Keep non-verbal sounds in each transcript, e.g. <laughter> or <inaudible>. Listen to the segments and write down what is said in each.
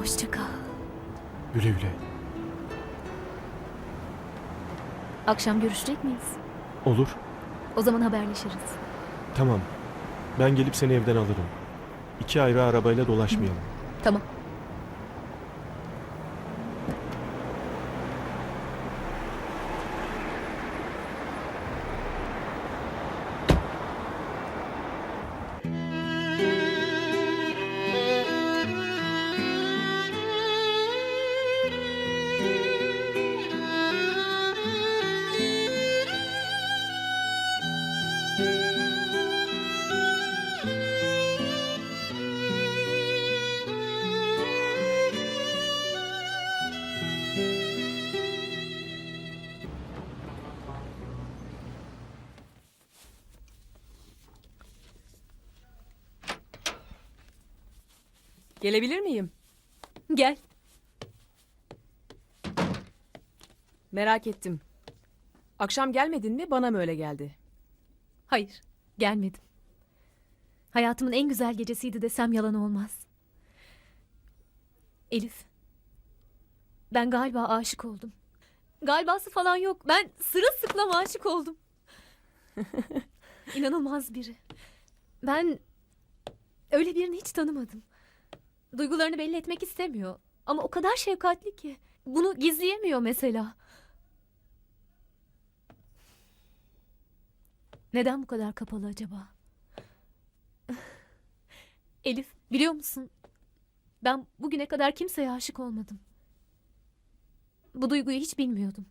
Hoşça kal. Güle güle. Akşam görüşecek miyiz? Olur. O zaman haberleşiriz. Tamam. Ben gelip seni evden alırım. İki ayrı arabayla dolaşmayalım. Tamam. Gelebilir miyim? Gel. Merak ettim. Akşam gelmedin mi bana mı öyle geldi? Hayır, gelmedim. Hayatımın en güzel gecesiydi desem yalan olmaz. Elif. Ben galiba aşık oldum. Galibası falan yok. Ben sırılsıklam aşık oldum. <laughs> İnanılmaz biri. Ben öyle birini hiç tanımadım. Duygularını belli etmek istemiyor. Ama o kadar şefkatli ki. Bunu gizleyemiyor mesela. Neden bu kadar kapalı acaba? <laughs> Elif, biliyor musun? Ben bugüne kadar kimseye aşık olmadım. Bu duyguyu hiç bilmiyordum.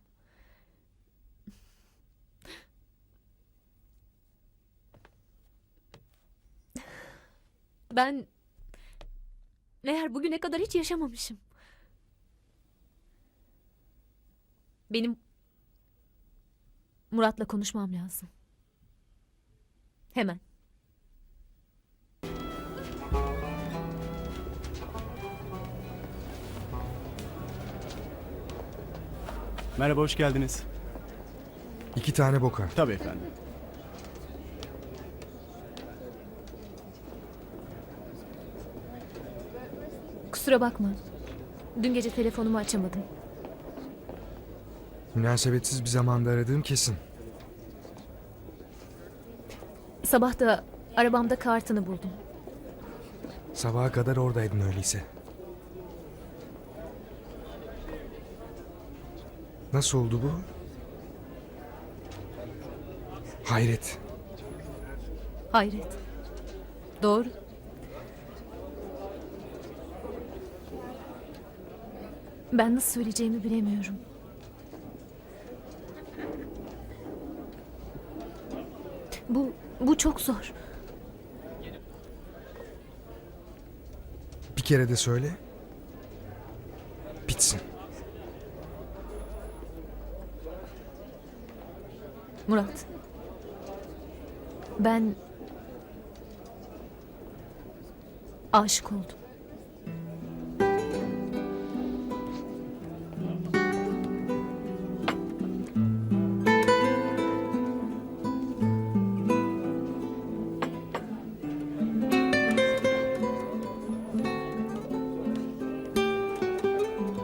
Ben meğer bugüne kadar hiç yaşamamışım. Benim Murat'la konuşmam lazım. Hemen. Merhaba, hoş geldiniz. İki tane boka. Tabii efendim. Kusura bakma. Dün gece telefonumu açamadım. Münasebetsiz bir zamanda aradığım kesin. Sabah da arabamda kartını buldum. Sabaha kadar oradaydın öyleyse. Nasıl oldu bu? Hayret. Hayret. Doğru. Ben nasıl söyleyeceğimi bilemiyorum. Bu bu çok zor. Bir kere de söyle. Bitsin. Murat. Ben aşık oldum.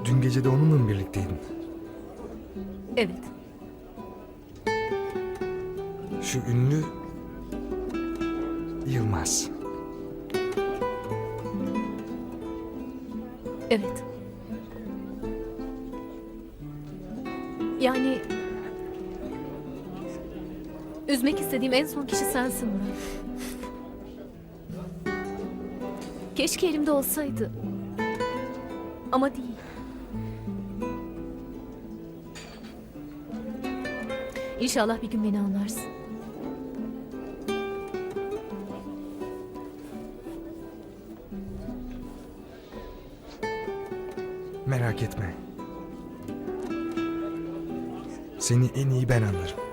Dün gece de onunla mı birlikteydin? Evet. Şu ünlü Yılmaz. Evet. Yani üzmek istediğim en son kişi sensin Murat. Keşke elimde olsaydı. Ama değil. İnşallah bir gün beni anlarsın. Merak etme. Seni en iyi ben anlarım.